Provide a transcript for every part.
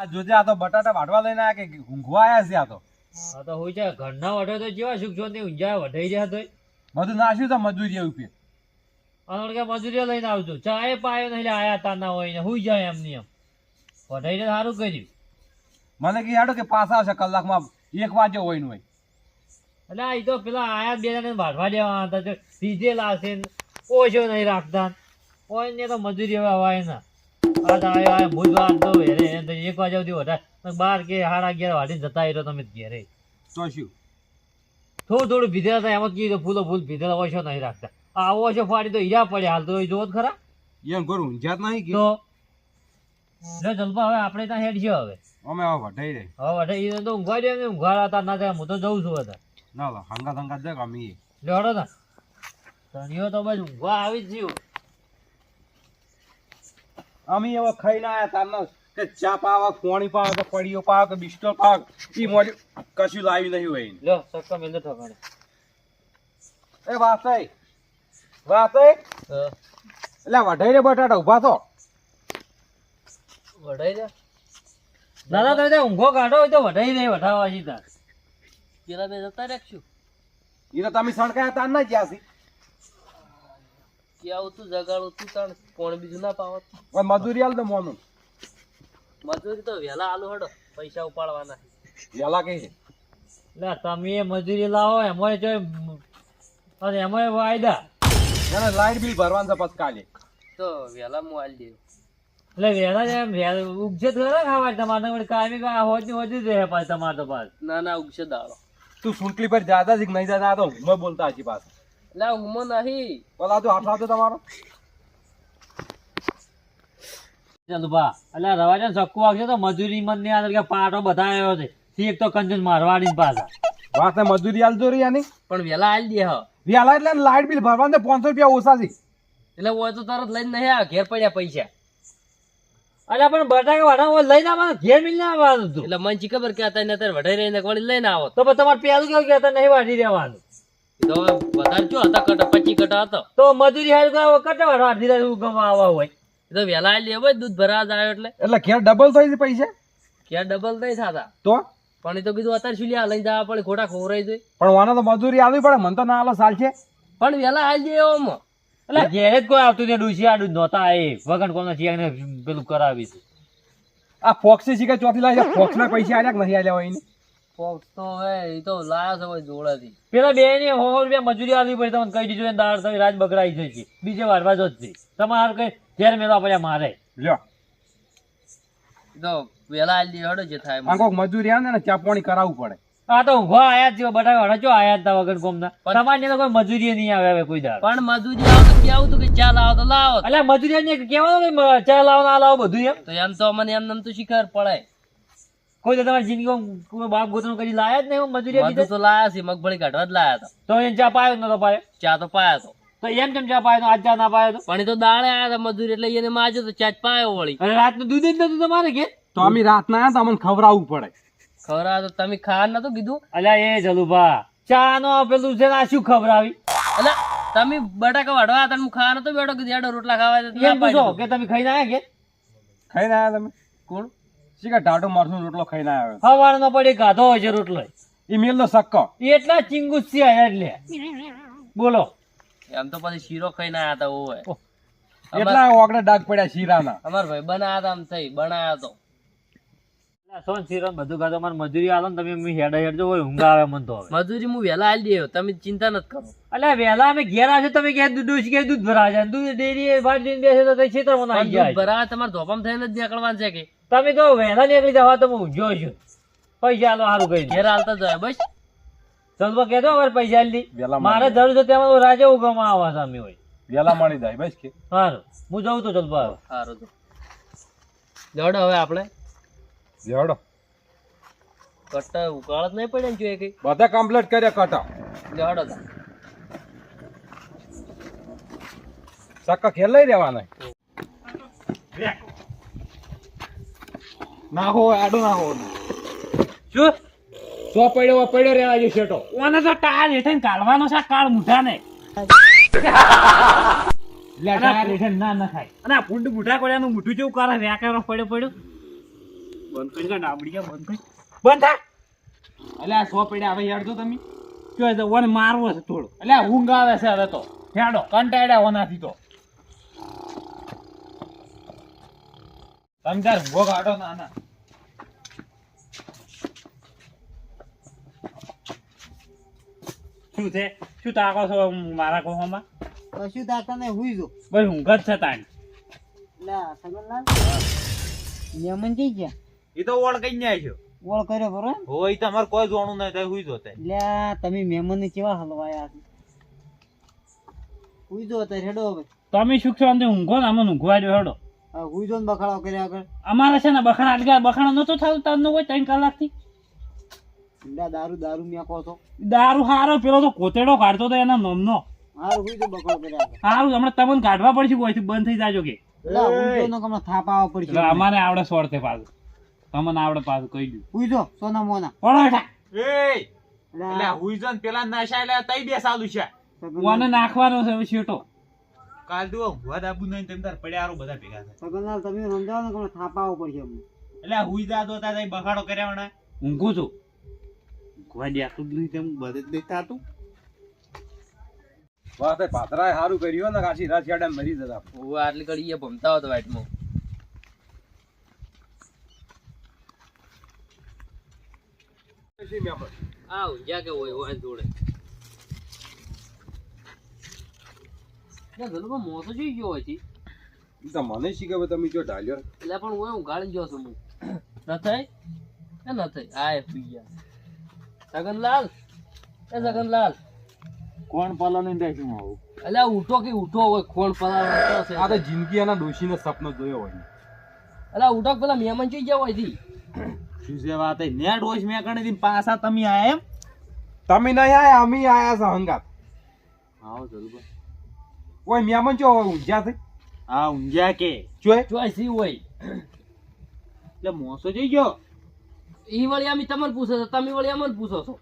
આ જોજે આ તો બટાટા વાટવા લઈને આયા કે ઊંઘવા આયા છે આ તો. આ તો હોય છે ઘરના વઢે તો જેવા સુખ શાંતિ ઊંઝા વઢાઈ રહ્યા તોય. બધું નાશ્યું તો મજૂરી ઉપર અને કે મજૂરીઓ લઈને આવજો ચાય પાયો નહીં લે આયા તાના હોય ને હુઈ જાય એમની એમ. વઢાઈને સારું કર્યું. મને કે હાડો કે પાછા આવશે કલાકમાં એક વાગે હોય ને હોય. એટલે આ તો પેલા આયા બે જણા વાઢવા દેવાના હતા સીધે લાશે લાવશે ઓછો નહીં રાખતા. કોઈ ને તો મજૂરી હવે અવાય ના. આ તો આયો આયો ભૂજ વાર તો હેરે તો એક વાગ્યા સુધી વધારે. બાર કે સાડા અગિયાર વાઢીને જતા રહ્યો તમે ઘેરે. તો શું? થોડું થોડું ભીધેલા હતા એમ જ કીધું ફૂલો ફૂલ ભીધેલા ઓછો નહીં રાખતા. આ ઓછો ફાડી તો હીરા પડે હાલ તો. જોવો ખરા. એમ કરું ઊંઝાત નહીં કે લે જલ્પા હવે આપણે ત્યાં હેડ છે હવે. અમે હવે વઢાઈ રહી. હવે વઢે ઈ તો ઊંઘવા દે ઊંઘવા હતા ના થાય હું તો જઉં છું હતા ના તણીઓ તો બસ ઊંઘવા આવી જ ગયું અમે હવે ખાઈને આયા તારના કે ચા પાવા કોણી પાવા કે પડીઓ પાવ કે બિસ્ટો પાવ. ઈ મોડી કશું લાવી નહીં હોય. લો સક્કા મેંદો ઠકાણે. એ વાસઈ વાસઈ. એટલે વઢાઈ રે બટાટા ઊભા તો વઢાઈ દે દાદા તમે ત્યાં ઊંઘો કાઢો હોય તો વઢાઈ દે વઢાવા છી તાર. પેલા બે જતા રાખશું. એ તો તમે સણકાયા તાર ના જ્યાં છી કે આવું તું જગાડું તું તાણ. કોણ બીજું ના પાવત? હવે મજૂરી આલ તો મોનું. મજૂરી તો વેલા આલુ હડો પૈસા ઉપાડવાના. વેલા કઈ લે તમે મજૂરી લાવો એમાં જો અને એમાંય વાયદા. ના લાઈટ બિલ ભરવાનું છે પછી કાલે. તો વેલા હું આલી દઉં એટલે વેલા જ એમ ઉગશે તો ખાવા તમારે વળી કાયમી કા હોજની હોજ જ રહે પાછું તમારે તો પાછું. ના ના ઉગશે દાડો. તું સુંટલી પર જાતા જ નહીં જાતા તો હું બોલતા હજી પાસે એટલે હું નહીં. બોલા તું આટલા તો તમારો. ચાલો બા એટલે રવાજન સક્કુ આવશે તો મજૂરી મનની અંદર પાટો બતાવ્યો છે. એક તો કંજન મારવાડી પાછા. વાત ને મજૂરી આલ દો આની. પણ વેલા આલ દે હા. વેલા એટલે લાઈટ બિલ ભરવાનું છે પાંચસો રૂપિયા ઓછા છે. એટલે હોય તો તરત લઈને નહીં આવે ઘેર પડ્યા પૈસા. અરે પણ બટાકા વાળા લઈને આવવાનું ઘેર મિલને આવવાનું હતું એટલે મને ખબર કે અત્યારે અત્યારે વઢાઈ રહીને વળી લઈને આવો. તો તમારે પેલું કેવું કે અત્યારે નહીં વાઢી રહેવાનું? તો વધારે જો હતા કટા પચી કટા હતો? તો મજૂરી હાલ કટા વાઢી રહ્યા ગમવા આવવા હોય. એ તો વહેલા લેવો હોય દૂધ ભરવા જ આવ્યો એટલે. એટલે ઘેર ડબલ થઈ છે પૈસા? ઘેર ડબલ થઈ થતા. તો? પણ એ તો કીધું અત્યારે શું લ્યા લઈ જવા પડે ખોટા ખોરાઈ જોઈ પણ વાના તો મજૂરી આવી પડે મને તો ના આલો સાલ છે. પણ વેલા આવી જે એવામાં એટલે ઘેર જ કોઈ આવતું ને ડૂસી આડું નહોતા એ વગણ કોના ચિયાને પેલું કરાવી આ ફોક્સી કે ચોથી લાગે ફોક્સ ના પૈસા આલ્યા કે નહીં આલ્યા હોય એને? તો હવે એ તો લાયા છે હોય જોડાથી. પેલા બે ને સો રૂપિયા મજૂરી આપવી પડે તમને કહી દીધું દાળ તમે રાત બગડાઈ જાય છે. બીજે વારવા જ છે તમારે કઈ ઘેર મેળવા પડ્યા મારે. લ્યો. તો વેલા હાલ હડો જે થાય આ કોક મજૂરી આવે ને ચા પાણી કરાવવું પડે. આ તો ઊંઘવા આયા જ આયા હતા વગર કોમના? તમારે તો કોઈ મજૂરી નહીં આવે હવે કોઈ દાળ પણ મજૂરી આવો તો કેવું તું કે ચા લાવો તો લાવો. એટલે મજૂરી ને કહેવાનું કે ચા લાવો ના લાવો બધું એમ. તો એમ તો મને એમ નામ તો શીખર પડે. કોઈ તો તમારી જિંદગીમાં કોઈ બાપ ગોતનું કરી લાયા જ નહીં મજૂરી બધું તો લાયા છે મગફળી કાઢવા જ લાયા હતા. તો એને ચા પાયો નતો પાયો? ચા તો પાયા તો તો એમ કેમ ચા પાયો આજ ચા ના પાયો તો પણ એ તો દાણે આયા હતા મજૂરી એટલે એને માજો તો ચા પાયો વળી. અને રાતનું દૂધ જ નતું તમારે કે? તો અમે રાત ના આવ્યા તો અમને ખવડાવવું પડે. ખવરા તો તમે ખાવા નતું કીધું. અલ્યા એ જલુભા ચા નો પેલું છે આ શું ખબર અલ્યા તમે બટાકા વાઢવા હતા હું ખાવા નતો બેઠો કીધું રોટલા ખાવા કે તમે ખાઈને આયા કે? ખાઈને આવ્યા તમે? કોણ? શીખે ટાટો મરસું રોટલો ખાઈને આવ્યો. હવાર નો પડી ગાધો હોય છે રોટલો. એ મિલ નો સક્કો. એટલા ચિંગુસ છે આયા એટલે. બોલો. એમ તો પછી શીરો ખાઈને આયા હતા ઓય એટલા ઓગણે ડાગ પડ્યા શીરાના. અમાર ભાઈ બનાયા હતા આમ થઈ બનાયા તો. સોન સિરન બધું ગાધો. મારે મજૂરી આલો ને તમે હેડા હેડજો હોય ઊંઘ આવે મન તો મજૂરી હું વહેલા આલી દેયો તમે ચિંતા નથી કરો. એટલે વહેલા અમે ઘેર આવશે તમે કે દૂધ કે દૂધ ભરા છે? દૂધ ડેરી વાટ લઈને બેસે તો તઈ ખેતરમાં આવી જાય. દૂધ તમારે ધોપામ થઈને જ નીકળવાનું છે કે? તમે કહો વહેલા નીકળી જવા તો હું ઊંઘ્યો છું. પૈસા હાલો સારું કહી ઘેર હાલતા જાય બસ. ચલવા કહેતો અમારે પૈસા લી વેલા મારે જરૂર છે ત્યાં હું રાજા ઉગમા આવવા સામે હોય. વેલા મળી જાય બસ કે. સારું હું જઉં તો ચલવા સારું તો. દોડો હવે આપણે. જડો ઉકાળ જ નહીં પડે ને જોઈએ કઈ. બધા કમ્પ્લીટ કર્યા કટા. જડો તો. સક્કા ખેલ લઈ રહેવાના. ના હો આડો ના હો શું? સો પડ્યો પડ્યો રહેવા જે શેટો ઓને તો ટાયર હેઠે કાઢવાનો છે કાળ મુઠા ને લે ટાયર હેઠે ના ના થાય અને આ પુંડ મુઠા કોડિયાનું મુઠું જેવું કરે? વ્યાકરણ પડ્યો પડ્યો. બંધ કરી કાઢ આબડીયા બંધ કરી. બંધ થા. એટલે આ સો પડ્યા હવે હેડજો તમે. કયો તો ઓને મારવો છે થોડો. એટલે ઊંઘ આવે છે હવે તો. હેડો. કંટાળ્યા ઓનાથી તો. તમે તાર ઊંઘો કાઢો ના ના શું છે? શું તાકો છો મારા કોહોમાં કશું તાકા ને હુઈ જો બસ ઊંઘ જ છે તાણ. લા સગનલાલ મહેમાન જઈ ગયા? એ તો ઓળ કઈ જાય છે. ઓળ કર્યો બરો હોય તમારે કોઈ જોણું નહીં તઈ હુઈ જોતે લ્યા તમે મેમન ને કેવા હલવાયા હુઈ જો તે હેડો હવે. તમે સુખ શાંતિ ઊંઘો ને અમને ઊંઘવા દો હેડો. આ હુઈ જો ને બખાડો કર્યા આગળ અમારે છે ને બખાડા બખાડો નતો થતું નો કોઈ ત્રણ કલાકથી. દારૂ છો? હારો પેલો તો કોતેડો કાઢતો તો એના નોમનો. હારું જો કર્યા હારું હમણાં તમને કાઢવા પડશે કોઈથી બંધ થઈ જાજો કે. જો અમારે આવડે સોરતે પાછું. તમને આવડે પાછું કહી દઉં. હુઈ જો સોના મોના. પડો હેઠા. લા, હુઈઝન પેલા નશા એટલે તઈ બે સાલું છે મને નાખવાનો છે શેટો કાલ તો ઊંઘવા દાબુ નહીં તેમ તાર પડ્યા હારું બધા ભેગા થાય. સગનલાલ તમે સમજાવો ને કે હમણાં પડશે એટલે હુઈ તઈ બખાડો કર્યા ઊંઘું છું. ઊંઘવા દેતું જ નહીં તેમ બધે જ નહીં થતું. વાહ તે પાતરાએ સારું કર્યું ને કાશી રાત છેડા મરી જતા. ઓ આટલી કડી એ ભમતા હતો વાઈટમાં કે હોય હોય જોડે. ત્યાં ઘરમાં મોસો જોઈ ગયો હોય તો મને શીખે હવે તમે જો ઢાલ્યો. એટલે પણ હું ઉઘાડી ગયો છું હું. ન થઈ? એ ન થઈ. આ પી ગયા સગનલાલ એ સગનલાલ કોણ પલો નહીં દેખું આવું? એટલે આ ઉઠો કે ઉઠો હોય કોણ પલાળો છે? આ તો જિંદગી એના ડોશીનો સપનો જોયો હોય. એટલે ઉઠો પેલા મહેમાન જોઈ ગયા હોયથી શું છે વાત ને નેટ વોચ મેં કણી દી પાછા તમે આયા એમ? તમે નહીં આયા અમે આયા છે હંગાત. આવો જલ્દી ઓય મહેમાન ચો ઊંઝા થઈ હા ઊંઘ્યા કે. ચોય ચોય સી હોય. એટલે મોસો જઈ ગયો? ઈ વળિયામી તમને પૂછે છે તમે વળિયા મને પૂછો છો.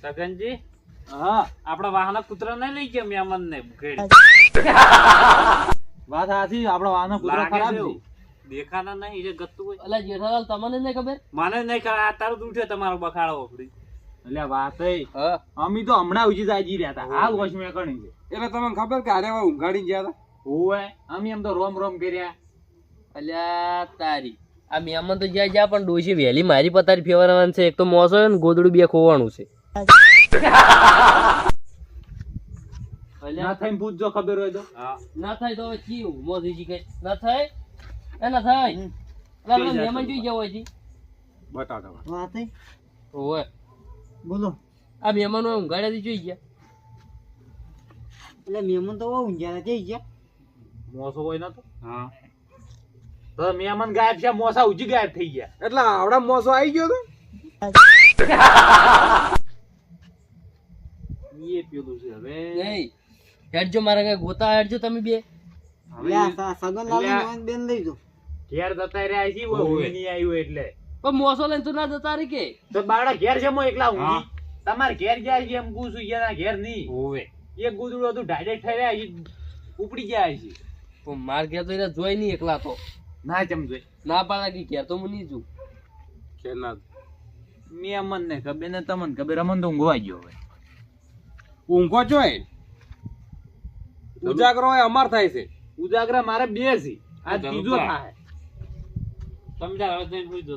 સગનજી? હા. આપણા વાહન કૂતરા ને લઈ ગયા મેમન ને ઘેડ વાત સાચી આપણા વાહન કૂતરા ખરાબ દેખાના નહીં જે ગતું હોય. એટલે જેઠાલાલ તમને નહીં ખબર? મને નહીં ખબર આ તારું ઉઠ્યો તમારો બખાડો ઓફડી એટલે વાત અમે તો હમણાં ઉજી જાજી રહ્યા હતા. હાલ વોશ મેં કણી છે. એટલે તમને ખબર કે આરે હવે ઊંઘાડીને ગયા હતા? હોય અમે એમ તો રોમ રોમ કર્યા. અલ્યા તારી. આ મહેમાન તો જ્યાં જ્યાં પણ ડોશી વહેલી મારી પથારી ફેરવવાનું છે. એક તો મોસો ને ગોદડું બે ખોવાનું છે. ના અલ્યા પૂછજો ખબર હોય તો. ના થાય તો હવે ચી ઊભો થઈ જી કઈ ના થાય. એ ના થાય મહેમાન જોઈ ગયા હોય બટાટા વાત. ઓય બોલો. આ મહેમાનો ઊંઘાડ્યાથી જોઈ ગયા. એટલે મહેમાન તો બહુ જઈ ગયા. મોસો હોય હા. તો મહેમાન ગાયબ છે મોસા ઉજી ગાયબ થઈ ગયા. એટલે આવડા મોસો આવી ગયો તો? એ પેલું છે હવે. નહીં હેડજો મારા કઈ ગોતા હેડજો તમે બે. હવે સ- સગનલાલની લ્યા. બેન લઈ જો ઘેર જતા રહ્યા છે. હોય નહીં આવ્યો એટલે. પણ મોસો લઈને તો ના જતા રે કે. તો બાળા ઘેર છે મો એકલા હું. તમાર ઘેર ગયા છે એમ પૂછું ગયા ઘેર નહીં. હોવે એક ગુદડું હતું ડાયરેક્ટ થઈ રહ્યા ઉપડી ગયા છે. પણ માર ઘેર તો એને જોઈ નહીં એકલા તો. ના જમજો ના પાડા કે તો મને જો કે ના મે અમન ને ખબર ને તમને ખબર અમન તો ઊંઘવા ગયો હવે. ઊંઘો ચોય ઉજાગરો એ અમાર થાય છે. ઉજાગરા મારે બે છે. આ ત્રીજો થાય. તમે તાર હવે જઈને પૂછજો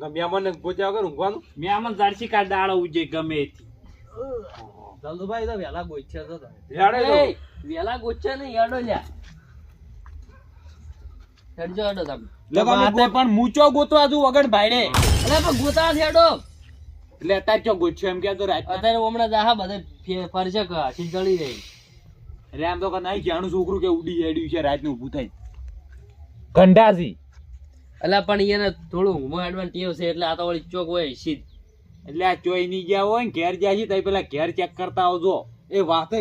તો મેમન ગોચ્યા વગર ઊંઘવાનું? મેમન જાડસી કા દાડો ઉજે ગમે એથી. જલ્દુભાઈ તો વેલા ગોચ્યા તો. વેલા ગોચ્યા નહીં હેડો લ્યા. હેડજો હેડો તમે. વાતે પણ મૂચો ગોતવા તું વગર ભાઈડે. અરે પણ ગોતા હેડો. એટલે અત્યારે ચો ગોચ્યો એમ કે તો રાત અત્યારે હમણાં જાહા બધે ફરશે કા ચીંચળી રહી. એટલે આમ તો કે નહીં ક્યાંનું છોકરું કે ઉડી હેડ્યું છે રાતનું ઊભું થાય. ગંડાસી એટલે પણ એને થોડું ઊંઘમાં હેડવાની ટેવ છે એટલે આ તો વળી ચોક હોય સીધ. એટલે આ ચોઈ ની ગયા હોય ને ઘેર જાય છે તો પેલા ઘેર ચેક કરતા આવજો. એ વાતે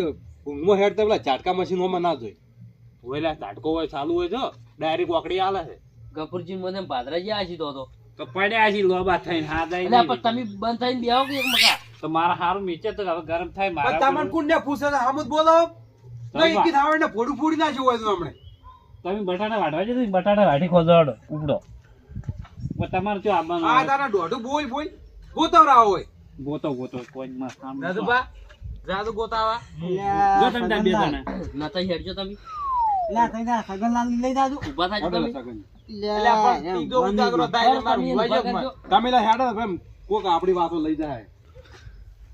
ઊંઘમાં હેડતા પેલા ઝાટકા મશીનોમાં ના જોઈ ઓલા ઝાટકો હોય ચાલુ હોય તો. ડાયરેક્ટ વાકડી આલે છે. ગફુરજી મને ભાદરાજી છે તો તો. તો પડ્યા છે લોબા થઈને હા દઈ પણ તમે બંધ થઈને બેહો કે મકા તો મારા હારું નીચે તો હવે ગરમ થાય મારા તમને કુંડે ફૂસે હામુદ બોલો. નહીં કી થાવડ ને ફોડું ફોડી ના જોવા તો હમણે તમે બટાટા વાટવા જતો બટાટા વાટી ખોજો ઉપડો. પણ તમારે જો આમાં આ? તારા દોઢું બોલ બોલ ગોતવરાવો હોય. ગોતો ગોતો કોઈ માં સામે? રાજુભા જાદુ ગોતાવા. જો તમે બે જણા. નતા હેડજો તમે. લે સગનલાલ લઈ જાજો. ઊભા થાજો તમે. તમે હેડો ને કોક વાતો લઈ જાય.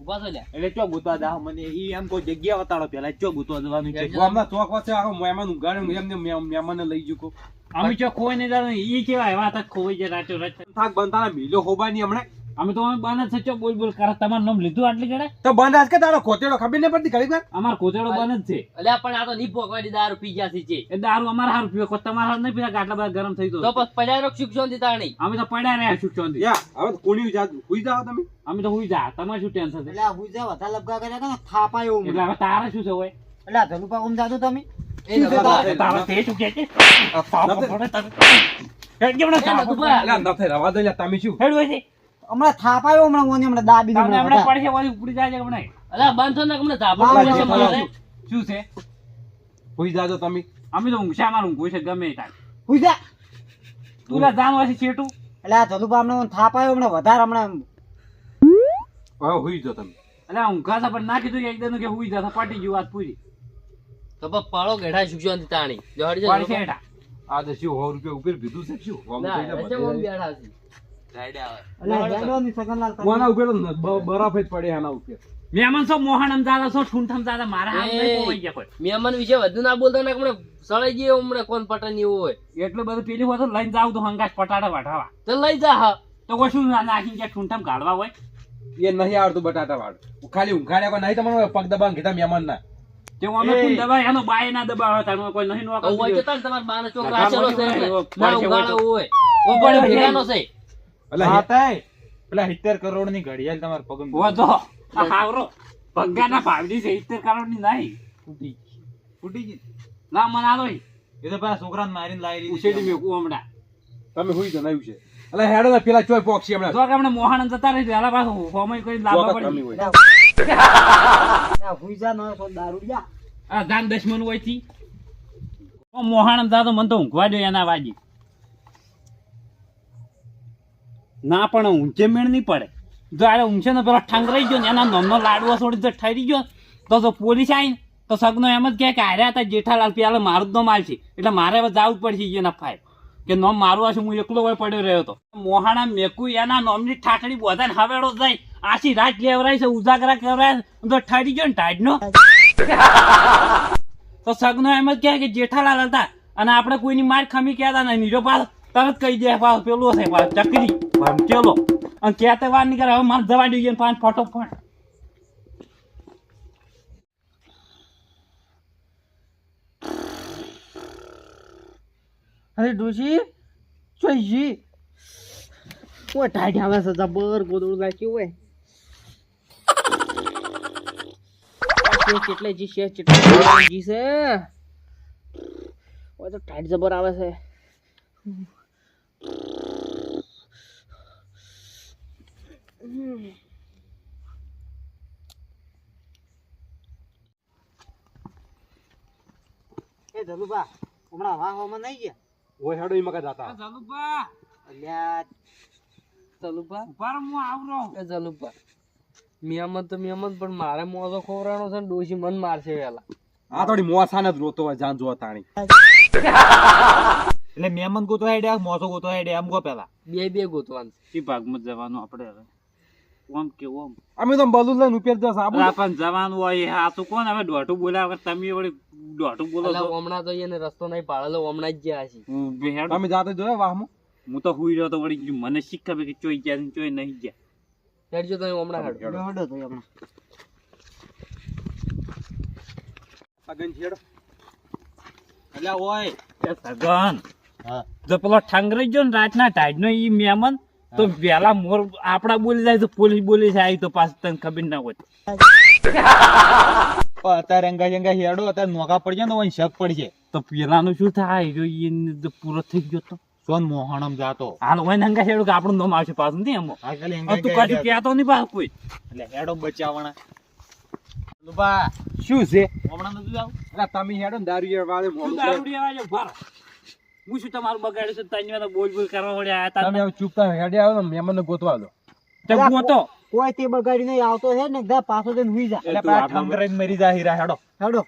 ઊભા થો લ્યા. એટલે ચો ગુતવા દા મને ઈ એમ કોઈ જગ્યા બતાડો પેલા ચો ગુતવા જવાનું છે? ગામના ચોક વચ્ચે આખો મહેમાન ઉગાડે એમને મેં- લઈ જુકો અમે ચો ખોઈ નહીં જાણો ઈ કેવાય વાત ખોઈ જાય રાચો રાચ થાક બનતા મિલો હોબાની હમણે. અમે તો અમે બને છે બોલ બોલ કરે તમારું નામ લીધું આટલી જડે તો બંધ આજ કે તારો ખોતેડો ખબર નહીં પડતી ઘડી વાર અમાર કોચડો બંધ જ છે. એટલે પણ આ તો ની પોકવાની દારૂ પી ગયા છે એ દારૂ અમાર હાર પીવે કોઈ તમારા હારું નહીં પીવા આટલા બધા ગરમ થઈ તો. તો પછી પડ્યા રોક શિક્ષણ દીધા નહીં અમે તો પડ્યા રહ્યા ચોંધી યા હવે તો કોણી જાત હુઈ જાવ તમે. અમે તો હુઈ જા તમારે શું ટેન્શન છે? એટલે હુઈ જા વધારે લબગા કર્યા કે થાપા એવું એટલે હવે તારે શું છે હોય એટલે ધનુપા ઓમ જાજો તમે? એ તારે- તે શું કે છે? થાપા પડે તમે હેડ કે નતું બા. એટલે ન થઈ રવા દો લ્યા, તમે શું? હેડ હોય છે. હમણાં થાપા એવું હમણાં ઓની હમણાં દાબી દે તમને હમણાં. પડશે વળી ઉપડી જાય છે હમણાં અલા બાંધો ને હમણાં મને પડશે છે. શું છે? હુઈ જાજો તમે. અમે તો ઊંઘશે મારું ઊંઘવું છે ગમે તાર હોઈ જા. તું લા જાણ હોય છે છેટું. એટલે આ ધનુપા હમણાં થાપા એવું હમણાં વધારે હમણાં હવે હોઈ જો તમે. એટલે ઊંઘા સા પણ ના કીધું કે એકદમ કે હોઈ જા પાટી ગયું વાત પૂરી. તો પાળો ગેઠા શિક્ષણ તાણી? નહીં જો હળી પડશે આ તો શું હોર રૂપિયા ઉપર ભીધું છે શું? આમ થઈ જાય ઓમ. બેઠા છે. તો બરફ જ પડે આના ઉપર. મહેમાન છો મોહન અમદાવાદ છો ઠૂંઠમ દાદા મારા હાથ નહીં પોવાઈ ગયા કોઈ. મહેમાન વિશે વધુ ના બોલતા ને હમણાં સળાઈ ગયો હમણાં કોણ પટન એવું હોય. એટલું બધું પેલી હોય તો લઈને જાવ તો હંગાશ પટાટા વઢાવા. તો લઈ જા હા. તો કોઈ નાખી ગયા ઠૂંઠમ કાઢવા હોય? એ નહીં આવડતું બટાટા વાળું. ખાલી ઊંઘાડ્યા કોઈ નહીં તમારે પગ દબાણ કીધા મહેમાન ના તે અમે કોણ દબાય? એનો બાય ના દબાવે તારે કોઈ નહીં તો હોય તમારા બાનો છોકરો છે. ના ઉગાડો પણ ભેગાનો છે. તાય પેલા 70 કરોડની ઘડિયાળ તમારે પગ હો તો આ હાવરો. પગારના છે સિત્તેર કરોડની નહીં. ફૂટી ફૂટી ગઈ. ના મને આલો એ તો પેલા છોકરાને મારીને લાવી દીધી ઉછેડી મેકું હમણાં. તમે હુઈ જાઓ નયું છે. એટલે હેડો ને પેલા ચોય પોક્ષી હમણાં. તો આપણે હમણાં મોહન જતા રહી વહેલા પાછું હોમય કરી લાવવા પડી આ હુઈ જા ન તો દારૂ જા આ દાન દશમન હોયથી મોહાણ દા તો મને તો ઊંઘવા દો એના વાજી ના, પણ ઊંચે મેળ નહીં પડે. જો આરે ઊંચે ને પેલો ઠાંગરાઈ ગયો ને, એના નમનો લાડવો છોડી જો ઠરી ગયો. તો તો પોલીસ આવીને તો સગનો એમ જ કહે કે આર્યા હતા જેઠાલાલ પેલા મારું જ નો માલ છે એટલે મારે હવે જવું જ પડશે એના ફાય કે નોમ મારું હશે, હું એકલો વળી પડ્યો રહ્યો હતો મોહાણા મેકુ એના નોમની ઠાઠડી બધાને હવેડો જાય. આશી રાત લેવરાય છે, ઉજાગરા કરાય તો ઠરી ગયો ને ટાઈડનો તો સગનો એમ જ કહે કે જેઠાલાલ હતા, અને આપણે કોઈની માર ખમી કહેતા નહીં નીરો પાસ તરત કહી દે પાસ પેલો છે પાસ ચકરી ભમકેલો અને કહેતે વાર નહીં કરે હવે મારે જવા દઈએ પાંચ ફટોફટ અરે ડોશી ચોઈજી ઓ ટાઈટ આવે છે, જબર ગોદડું નાખ્યું હોય. કેટલે જી છે કેટલે જી છે. ઓય, તો ટાઈટ જબર આવે છે. એ ધનુભા હમણાં વાહ હોમાં નહીં ગયા? ઓય હેડો ઈ મકા જાતા જલુપા અલ્યા ચલુપા ઉપર હું આવરો એ ચલુપા મિયામત તો મિયામત પણ મારે મોજો ખોવરાનો છે ને ડોશી મન મારશે વેલા. આ થોડી મોસાને જ રોતો હોય જાન જોવા તાણી. એટલે મહેમાન ગોતવા હેડ્યા મોસો ગોતવા હેડ્યા એમ ગો પેલા. બે બે ગોતવાનું. એ ભાગમાં જવાનું આપણે હવે? ઓમ કે ઓમ. અમે તો બલૂન લઈને ઉપર જશે આબુ પણ જવાનું હોય આ તો કોણ હવે બોલ્યા વગર તમે વળી દોઢું બોલો છો હમણાં તો એને રસ્તો નહીં પાડેલો હમણાં જ ગયા છે તમે જાતે જોયા વાહમાં? હું તો હુઈ રહ્યો તો વળી ગયું. મને શીખ ખબર કે ચોઈ ગયા ને ચોઈ નહીં ગયા? હેડજો તમે હમણાં હેડો. દોડો તો હમણાં. સગન છેડો ઓય. સગન. જો પેલો ઠાંગરાઈ ગયો ને રાતના ટાઈડ નો ઈ મેમન તો વેલા મોર આપડા બોલી જાય તો પોલીસ બોલી જાય તો પાછું તને ખબર ના હોય. અત્યારે અંગા જંગા હેડો અત્યારે નોકા પડશે ને ઓય શક પડશે તો પેલાનું શું થાય? જો ઈ પૂરો થઈ ગયો તો. સોન મોહણમ જાતો. હાલ હોય રંગા હેડો કે આપણું નામ આવશે પાછું નહીં એમ? તું કશું કહેતો નહીં પાછું કોઈ. એટલે હેડો બચાવવાના. લુબા શું છે? હમણાં નથી જાવ? તમે હેડો ને દારૂ વાળે મોડું દારૂડિયા વાળો ઊભા રહો. હું શું તમારું બગાડ્યું છે? તઈને મેં બોલ બોલ કરવા આયા તા તમે હવે ચૂપ થાય હેડે આવો ને મહેમાનને ગોતવા દો તે ગોતો કોઈ તે બગાડી નહીં આવતો છે ને દા પાછો જઈને હુઈ જા. એટલે પેલા ઠંગરાઈને મરી જાય હીરા હેડો. હેડો.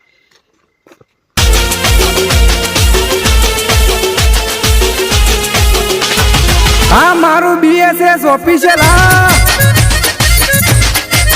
આ મારું બીએસએસ ઓફિશિયલ હા.